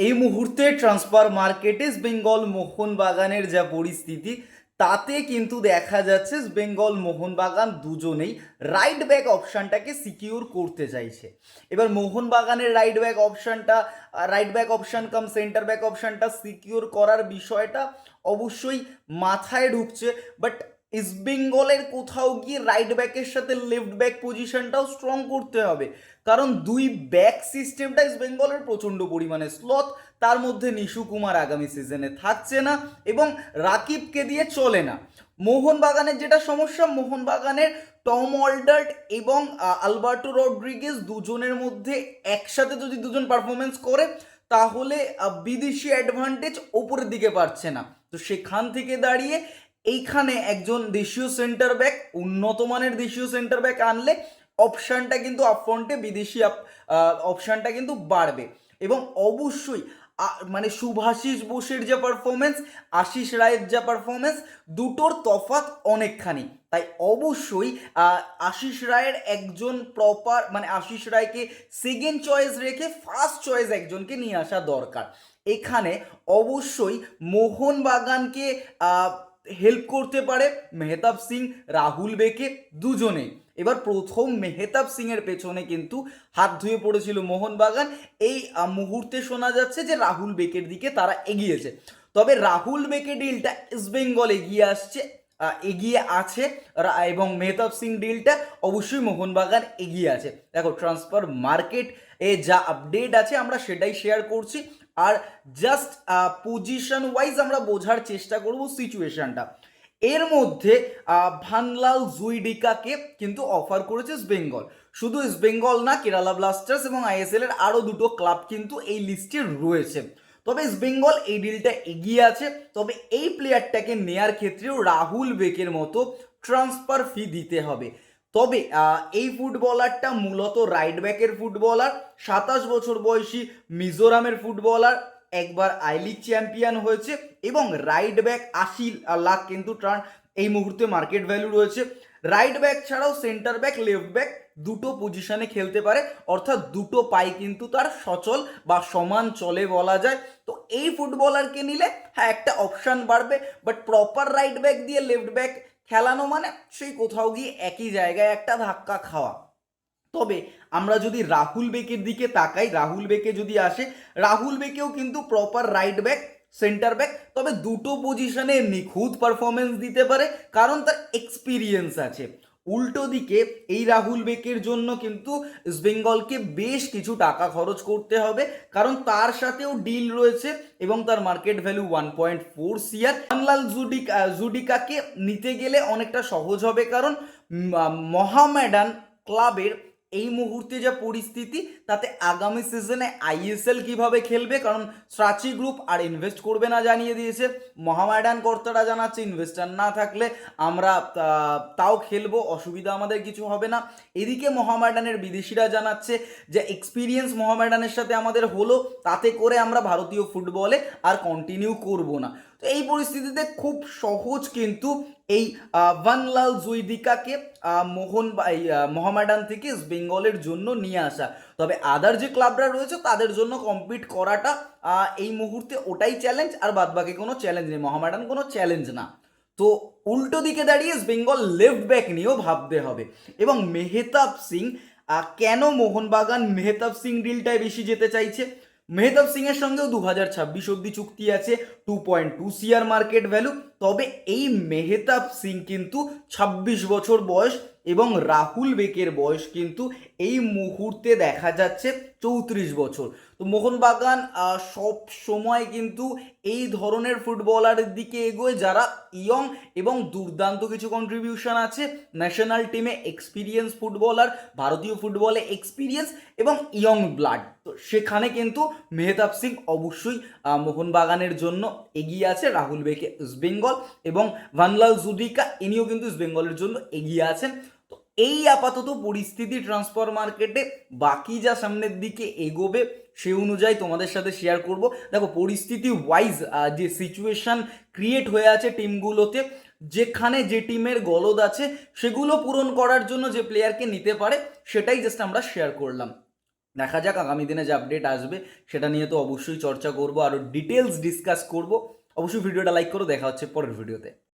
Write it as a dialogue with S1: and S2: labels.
S1: এই মুহূর্তে ট্রান্সফার মার্কেটে বেঙ্গল মোহনবাগানের যা পরিস্থিতি, তাতে কিন্তু দেখা যাচ্ছে বেঙ্গল মোহনবাগান দুজনেই রাইট ব্যাক অপশানটাকে সিকিউর করতে চাইছে। এবার মোহনবাগানের রাইট ব্যাক অপশানটা right back option cum centre back অপশানটা সিকিউর করার বিষয়টা অবশ্যই মাথায় ঢুকছে বাট ইস্ট বেঙ্গলের কোথাও গিয়ে রাইট ব্যাকের সাথে লেফট ব্যাক পজিশনটাও স্ট্রং করতে হবে। কারণ দুই ব্যাক সিস্টেমটা ইস্ট বেঙ্গলের প্রচণ্ড পরিমাণে স্লথ তার মধ্যে নিশু কুমার আগামী সিজনে থাকছে না এবং রাকিবকে দিয়ে চলে না। মোহনবাগানের যেটা সমস্যা, মোহনবাগানের টম অল্ডার্ট এবং আলবার্টো রড্রিগেজ দুজনের মধ্যে একসাথে যদি দুজন পারফরমেন্স করে, তাহলে বিদেশি অ্যাডভান্টেজ ওপরের দিকে পারছে না। তো সেখান থেকে দাঁড়িয়ে এইখানে একজন দেশীয় সেন্টার ব্যাক উন্নত মানের দেশীয় সেন্টার ব্যাক আনলে অপশানটা কিন্তু আপফ্রন্টে বিদেশি অপশানটা কিন্তু বাড়বে। এবং অবশ্যই মানে শুভাশিস বোসের যে পারফরমেন্স আশিস রায়ের যা পারফরমেন্স দুটোর তফাৎ অনেকখানি। তাই অবশ্যই আশিস রায়ের একজন প্রপার মানে আশিস রায়কে সেকেন্ড চয়েস রেখে ফার্স্ট চয়েস একজনকে নিয়ে আসা দরকার। এখানে অবশ্যই মোহনবাগানকে হেল্প করতে পারে মেহতাব সিং, রাহুল বেকে দুজনে। এবার প্রথম মেহতাব সিংয়ের পেছনে কিন্তু হাত ধুয়ে পড়েছিল মোহনবাগান। এই মুহূর্তে শোনা যাচ্ছে যে রাহুল বেকের দিকে তারা এগিয়েছে। তবে রাহুল বেকে ডিলটা ইস্ট বেঙ্গল এগিয়ে আসছে। এগিয়ে আছে। এবং মেহতাব সিং ডিলটা অবশ্যই মোহনবাগান এগিয়ে আছে। দেখো ট্রান্সফার মার্কেট এ যা আপডেট আছে, আমরা সেটাই শেয়ার করছি। আর জাস্ট পজিশন ওয়াইজ আমরা বোঝার চেষ্টা করব সিচুয়েশনটা এর মধ্যে ভানলাল জুইডিকাকে কিন্তু অফার করেছে বেঙ্গল শুধু ইস্ট বেঙ্গল না কেরালা ব্লাস্টার্স এবং আইএসএল এর আরও দুটো ক্লাব কিন্তু এই লিস্টে রয়েছে। তবে ইস্ট বেঙ্গল এই ডিলটা এগিয়ে আছে। তবে এই প্লেয়ারটাকে নেয়ার ক্ষেত্রেও রাহুল বেকের মতো ট্রান্সফার ফি দিতে হবে। তবে এই ফুটবলারটা মূলত রাইট ব্যাকের ফুটবলার সাতাশ বছর বয়সী মিজোরামের ফুটবলার একবার আই লিগ চ্যাম্পিয়ন হয়েছে এবং রাইট ব্যাক আশি লাখ কিন্তু ট্রান এই মুহূর্তে মার্কেট ভ্যালু রয়েছে। রাইট ব্যাক ছাড়াও সেন্টার ব্যাক লেফট ব্যাক দুটো পজিশনে খেলতে পারে। অর্থাৎ দুটো পাই কিন্তু তার সচল বা সমান চলে বলা যায়। তো এই ফুটবলারকে নিলে হ্যাঁ একটা অপশান বাড়বে। বাট প্রপার রাইট ব্যাক দিয়ে লেফট ব্যাক খেলানো মানে সেই কোথাও গিয়ে একই জায়গায় একটা ধাক্কা খাওয়া। তবে আমরা যদি রাহুল বেকের দিকে তাকাই, রাহুল বেকে যদি আসে, রাহুল বেকেও কিন্তু proper right back centre back তবে দুটো পজিশনে নিখুঁত পারফরমেন্স দিতে পারে, কারণ তার এক্সপিরিয়েন্স আছে। উল্টো দিকে এই রাহুল বেকের জন্য কিন্তু ইস্ট বেঙ্গলকে বেশ কিছু টাকা খরচ করতে হবে, কারণ তার সাথেও ডিল রয়েছে এবং তার market value one point four সিয়ার বাংলাল জুডিকা, জুডিকাকে নিতে গেলে অনেকটা সহজ হবে, কারণ মহামেডান ক্লাবের এই মুহূর্তে যা পরিস্থিতি, তাতে আগামী সিজনে আইএসএল কীভাবে খেলবে? কারণ স্ট্রাচি গ্রুপ আর ইনভেস্ট করবে না জানিয়ে দিয়েছে। মহামেডান কর্তারা জানাচ্ছে ইনভেস্টার না থাকলে আমরা তাও খেলব, অসুবিধা আমাদের কিছু হবে না। এদিকে মহামেডানের বিদেশিরা জানাচ্ছে যে এক্সপিরিয়েন্স মহামেডানের সাথে আমাদের হলো, তাতে করে আমরা ভারতীয় ফুটবলে আর কন্টিনিউ করব না। তো এই পরিস্থিতিতে খুব সহজ কিন্তু এই ভানলাল জুইদিকাকে মোহন মোহামেডান থেকে ইস্ট বেঙ্গলের জন্য নিয়ে আসা। তবে আদার যে ক্লাবরা রয়েছে তাদের জন্য কম্পিট করাটা এই মুহূর্তে ওটাই চ্যালেঞ্জ আর বাদবাকি কোনো চ্যালেঞ্জ নেই। মোহামেডান কোনো চ্যালেঞ্জ না। তো উল্টো দিকে দাঁড়িয়ে বেঙ্গল লেফট ব্যাক নিয়েও ভাবতে হবে। এবং মেহতাব সিং কেন মোহনবাগান মেহতাব সিং ডিলটায় বেশি যেতে চাইছে? মেহতাব সিং এর সঙ্গেও দু হাজার ছাব্বিশ অব্দি চুক্তি আছে two point two CR market value তবে এই মেহতাব সিং কিন্তু ছাব্বিশ বছর বয়স এবং রাহুল বেকের বয়স কিন্তু এই মুহূর্তে দেখা যাচ্ছে চৌত্রিশ বছর। তো মোহনবাগান সব সময় কিন্তু এই ধরনের ফুটবলারের দিকে এগোয় যারা ইয়ং এবং দুর্দান্ত কিছু কন্ট্রিবিউশন আছে। ন্যাশনাল টিমে এক্সপিরিয়েন্স ফুটবলার ভারতীয় ফুটবলে এক্সপিরিয়েন্স এবং ইয়ং ব্লাড তো সেখানে কিন্তু মেহতাব সিং অবশ্যই মোহনবাগানের জন্য এগিয়ে আছে, রাহুল বেকে ইস্টবেঙ্গল এবং ভানলাল জুডিকা ইনিও কিন্তু ইস্টবেঙ্গলের জন্য এগিয়ে আছেন। এই আপাতত পরিস্থিতি ট্রান্সফার মার্কেটে বাকি যা সামনের দিকে এগোবে, সে অনুযায়ী তোমাদের সাথে শেয়ার করব। দেখো, পরিস্থিতি ওয়াইজ যে সিচুয়েশন ক্রিয়েট হয়ে আছে টিমগুলোতে যেখানে যে টিমের গলদ আছে, সেগুলো পূরণ করার জন্য যে প্লেয়ারকে নিতে পারে, সেটাই জাস্ট আমরা শেয়ার করলাম। দেখা যাক, আগামী দিনে যে আপডেট আসবে, সেটা নিয়ে তো অবশ্যই চর্চা করব আরও ডিটেলস ডিসকাস করব। অবশ্যই ভিডিওটা লাইক করো, দেখা হচ্ছে পরের ভিডিওতে।